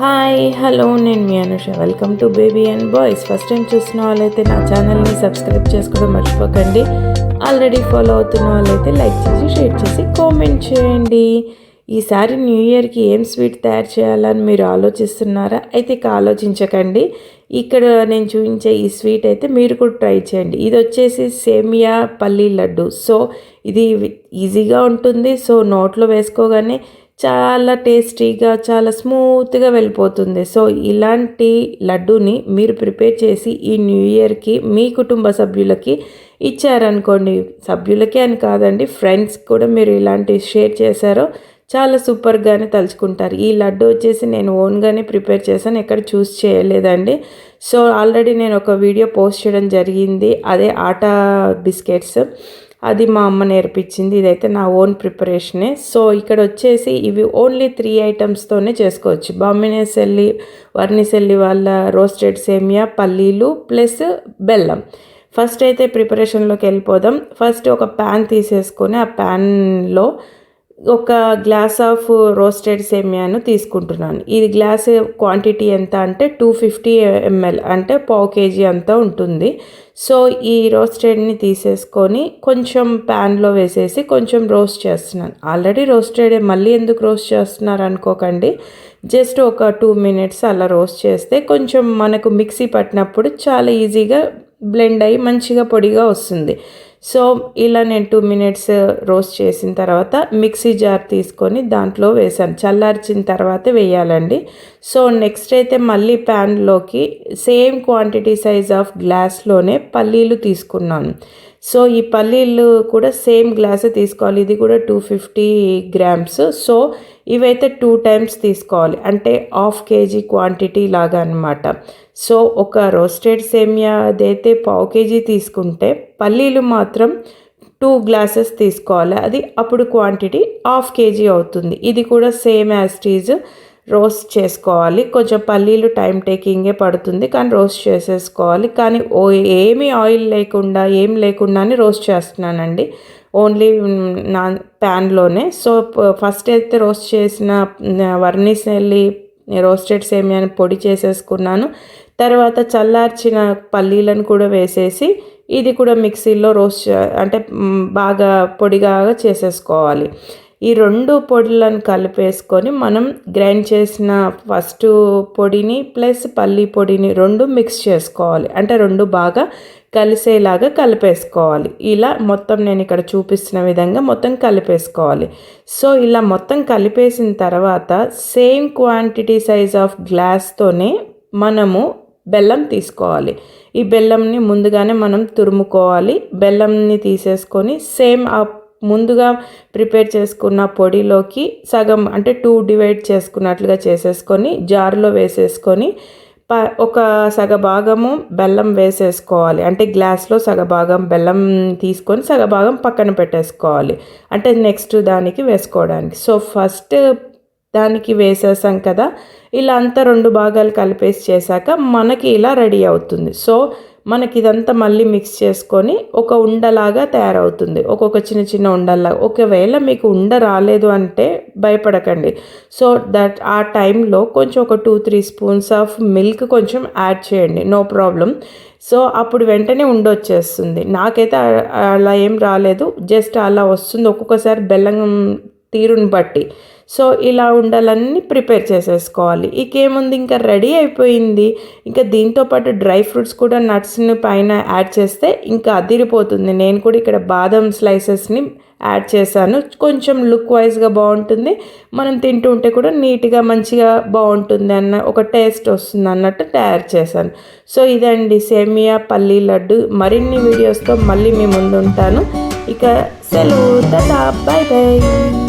Hi hello నేను మీ Anusha. Welcome to baby and boys. First time చూసిన వాళ్ళైతే నా ఛానల్ని సబ్స్క్రైబ్ చేసుకోవడం మర్చిపోకండి. ఆల్రెడీ ఫాలో అవుతున్న వాళ్ళైతే లైక్ చేసి షేర్ చేసి కామెంట్ చేయండి. ఈసారి న్యూ ఇయర్కి ఏం స్వీట్ తయారు చేయాలని మీరు ఆలోచిస్తున్నారా? అయితే ఇక ఆలోచించకండి. ఇక్కడ నేను చూపించే ఈ స్వీట్ అయితే మీరు కూడా ట్రై చేయండి. ఇది వచ్చేసి సేమియా పల్లీ లడ్డు. సో ఇది ఈజీగా ఉంటుంది. సో నోట్లో వేసుకోగానే చాలా టేస్టీగా చాలా స్మూత్గా వెళ్ళిపోతుంది. సో ఇలాంటి లడ్డూని మీరు ప్రిపేర్ చేసి ఈ న్యూ ఇయర్కి మీ కుటుంబ సభ్యులకి ఇచ్చారనుకోండి. సభ్యులకే అని కాదండి ఫ్రెండ్స్ కూడా మీరు ఇలాంటివి షేర్ చేశారో చాలా సూపర్గానే తలుచుకుంటారు. ఈ లడ్డు వచ్చేసి నేను ఓన్గానే ప్రిపేర్ చేశాను ఎక్కడ చూస్ చేయలేదండి. సో ఆల్రెడీ నేను ఒక వీడియో పోస్ట్ చేయడం జరిగింది అదే ఆటా బిస్కెట్స్. అది మా అమ్మ నేర్పించింది. ఇదైతే నా ఓన్ ప్రిపరేషనే. సో ఇక్కడ వచ్చేసి ఇవి ఓన్లీ త్రీ ఐటమ్స్తోనే చేసుకోవచ్చు. బామినేసెల్లి వర్ణిసెల్లి వాళ్ళ రోస్టెడ్ సేమియా పల్లీలు ప్లస్ బెల్లం. ఫస్ట్ అయితే ప్రిపరేషన్లోకి వెళ్ళిపోదాం. ఫస్ట్ ఒక ప్యాన్ తీసేసుకొని ఆ ప్యాన్లో ఒక గ్లాస్ ఆఫ్ రోస్టెడ్ సేమియాను తీసుకుంటున్నాను. ఇది గ్లాస్ క్వాంటిటీ ఎంత అంటే టూ ఫిఫ్టీ ఎంఎల్ అంటే పావు కేజీ అంతా ఉంటుంది. సో ఈ రోస్టెడ్ని తీసేసుకొని కొంచెం ప్యాన్లో వేసేసి కొంచెం రోస్ట్ చేస్తున్నాను. ఆల్రెడీ రోస్టెడ్ మళ్ళీ ఎందుకు రోస్ట్ చేస్తున్నారు అనుకోకండి. జస్ట్ ఒక టూ మినిట్స్ అలా రోస్ట్ చేస్తే కొంచెం మనకు మిక్సీ పట్టినప్పుడు చాలా ఈజీగా బ్లెండ్ అయ్యి మంచిగా పొడిగా వస్తుంది. సో ఇలా నేను టూ మినిట్స్ రోస్ట్ చేసిన తర్వాత మిక్సీ జార్ తీసుకొని దాంట్లో వేసాను చల్లార్చిన తర్వాత వేయాలండి. సో నెక్స్ట్ అయితే మళ్ళీ ప్యాన్లోకి సేమ్ క్వాంటిటీ సైజ్ ఆఫ్ గ్లాస్లోనే పల్లీలు తీసుకున్నాను. సో ఈ పల్లీలు కూడా సేమ్ గ్లాస్ తీసుకోవాలి. ఇది కూడా టూ ఫిఫ్టీ గ్రామ్స్ సో ఇవైతే టూ టైమ్స్ తీసుకోవాలి. అంటే హాఫ్ కేజీ క్వాంటిటీ లాగా అనమాట సో ఒక రోస్టెడ్ సేమియా అదైతే పావు కేజీ తీసుకుంటే పల్లీలు మాత్రం టూ గ్లాసెస్ తీసుకోవాలి. అది అప్పుడు క్వాంటిటీ హాఫ్ కేజీ అవుతుంది. ఇది కూడా సేమ్ యాస్టీజ్ రోస్ట్ చేసుకోవాలి. కొంచెం పల్లీలు టైం టేకింగే పడుతుంది కానీ రోస్ట్ చేసేసుకోవాలి. కానీ ఓ ఏమీ ఆయిల్ లేకుండా ఏం లేకుండానే రోస్ట్ చేస్తున్నానండి. ఓన్లీ నా ప్యాన్లోనే సో ఫస్ట్ అయితే రోస్ట్ చేసిన వర్నీసెల్లి రోస్టెడ్ సేమియాని పొడి చేసేసుకున్నాను. తర్వాత చల్లార్చిన పల్లీలను కూడా వేసేసి ఇది కూడా మిక్సీలో రోస్ట్ అంటే బాగా పొడిగా చేసేసుకోవాలి. ఈ రెండు పొడులను కలిపేసుకొని మనం గ్రైండ్ చేసిన ఫస్ట్ పొడిని ప్లస్ పల్లి పొడిని రెండు మిక్స్ చేసుకోవాలి. అంటే రెండు బాగా కలిసేలాగా కలిపేసుకోవాలి. ఇలా మొత్తం నేను ఇక్కడ చూపిస్తున్న విధంగా మొత్తం కలిపేసుకోవాలి. సో ఇలా మొత్తం కలిపేసిన తర్వాత సేమ్ క్వాంటిటీ సైజ్ ఆఫ్ గ్లాస్తోనే మనము బెల్లం తీసుకోవాలి. ఈ బెల్లంని ముందుగానే మనం తురుముకోవాలి. బెల్లంని తీసేసుకొని సేమ్ ఆ ముందుగా ప్రిపేర్ చేసుకున్న పొడిలోకి సగం అంటే టూ డివైడ్ చేసుకున్నట్లుగా చేసేసుకొని జార్లో వేసేసుకొని ప ఒక సగభాగము బెల్లం వేసేసుకోవాలి. అంటే గ్లాస్లో సగభాగం బెల్లం తీసుకొని సగభాగం పక్కన పెట్టేసుకోవాలి. అంటే నెక్స్ట్ దానికి వేసుకోవడానికి. సో ఫస్ట్ దానికి వేసేసాం కదా ఇలా అంతా రెండు భాగాలు కలిపేసి చేశాక మనకి ఇలా రెడీ అవుతుంది. సో మనకి ఇదంతా మళ్ళీ మిక్స్ చేసుకొని ఒక ఉండలాగా తయారవుతుంది. ఒక్కొక్క చిన్న చిన్న ఉండలాగా ఒకవేళ మీకు ఉండ రాలేదు అంటే భయపడకండి. సో దట్ ఆ టైంలో కొంచెం ఒక two three spoons of milk కొంచెం యాడ్ చేయండి. No problem. సో అప్పుడు వెంటనే ఉండొచ్చేస్తుంది. నాకైతే అలా ఏం రాలేదు. జస్ట్ అలా వస్తుంది. ఒక్కొక్కసారి బెల్లం తీరుని బట్టి. సో ఇలా ఉండాలన్నీ ప్రిపేర్ చేసేసుకోవాలి. ఇంకేముంది? ఇంకా రెడీ అయిపోయింది. ఇంకా దీంతో పాటు డ్రై ఫ్రూట్స్ కూడా నట్స్ని పైన యాడ్ చేస్తే ఇంకా అదిరిపోతుంది. నేను కూడా ఇక్కడ బాదం స్లైసెస్ని యాడ్ చేశాను. కొంచెం లుక్ వైజ్గా బాగుంటుంది. మనం తింటూ ఉంటే కూడా నీట్గా మంచిగా బాగుంటుంది అన్న ఒక టేస్ట్ వస్తుంది అన్నట్టు తయారు చేశాను. సో ఇదండి సేమియా పల్లీ లడ్డు. మరిన్ని వీడియోస్తో మళ్ళీ మీ ముందు ఉంటాను ఇక సెలవు. Bye bye